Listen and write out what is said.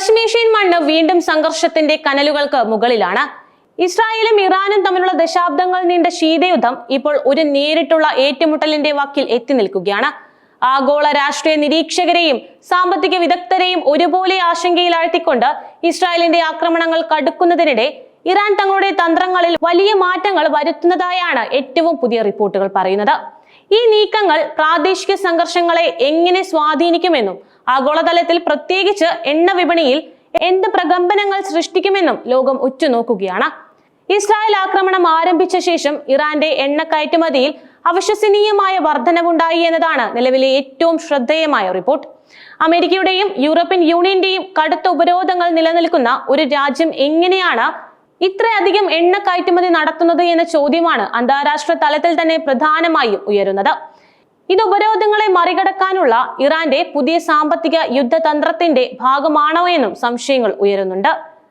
പശ്ചിമേഷ്യൻ മണ്ണ് വീണ്ടും സംഘർഷത്തിന്റെ കനലുകൾക്ക് മുകളിലാണ്. ഇസ്രായേലും ഇറാനും തമ്മിലുള്ള ദശാബ്ദങ്ങൾ നീണ്ട ശീതയുദ്ധം ഇപ്പോൾ ഒരു നേരിട്ടുള്ള ഏറ്റുമുട്ടലിന്റെ വക്കിൽ എത്തി നിൽക്കുകയാണ്. ആഗോള രാഷ്ട്രീയ നിരീക്ഷകരെയും സാമ്പത്തിക വിദഗ്ധരെയും ഒരുപോലെ ആശങ്കയിലാഴ്ത്തിക്കൊണ്ട് ഇസ്രായേലിന്റെ ആക്രമണങ്ങൾ കടുക്കുന്നതിനിടെ ഇറാൻ തങ്ങളുടെ തന്ത്രങ്ങളിൽ വലിയ മാറ്റങ്ങൾ വരുത്തുന്നതായാണ് ഏറ്റവും പുതിയ റിപ്പോർട്ടുകൾ പറയുന്നത്. ഈ നീക്കങ്ങൾ പ്രാദേശിക സംഘർഷങ്ങളെ എങ്ങനെ സ്വാധീനിക്കുമെന്നും ആഗോളതലത്തിൽ പ്രത്യേകിച്ച് എണ്ണ വിപണിയിൽ എന്ത് പ്രകമ്പനങ്ങൾ സൃഷ്ടിക്കുമെന്നും ലോകം ഉറ്റുനോക്കുകയാണ്. ഇസ്രായേൽ ആക്രമണം ആരംഭിച്ച ശേഷം ഇറാന്റെ എണ്ണ കയറ്റുമതിയിൽ അവിശ്വസനീയമായ വർധനവുണ്ടായി എന്നതാണ് നിലവിലെ ഏറ്റവും ശ്രദ്ധേയമായ റിപ്പോർട്ട്. അമേരിക്കയുടെയും യൂറോപ്യൻ യൂണിയന്റെയും കടുത്ത ഉപരോധങ്ങൾ നിലനിൽക്കുന്ന ഒരു രാജ്യം എങ്ങനെയാണ് ഇത്രയധികം എണ്ണ കയറ്റുമതി നടത്തുന്നത് എന്ന ചോദ്യമാണ് അന്താരാഷ്ട്ര തലത്തിൽ തന്നെ പ്രധാനമായും ഉയരുന്നത്. ഇത് ഉപരോധങ്ങളെ മറികടക്കാനുള്ള ഇറാന്റെ പുതിയ സാമ്പത്തിക യുദ്ധതന്ത്രത്തിന്റെ ഭാഗമാണോ എന്നും സംശയങ്ങൾ ഉയരുന്നുണ്ട്.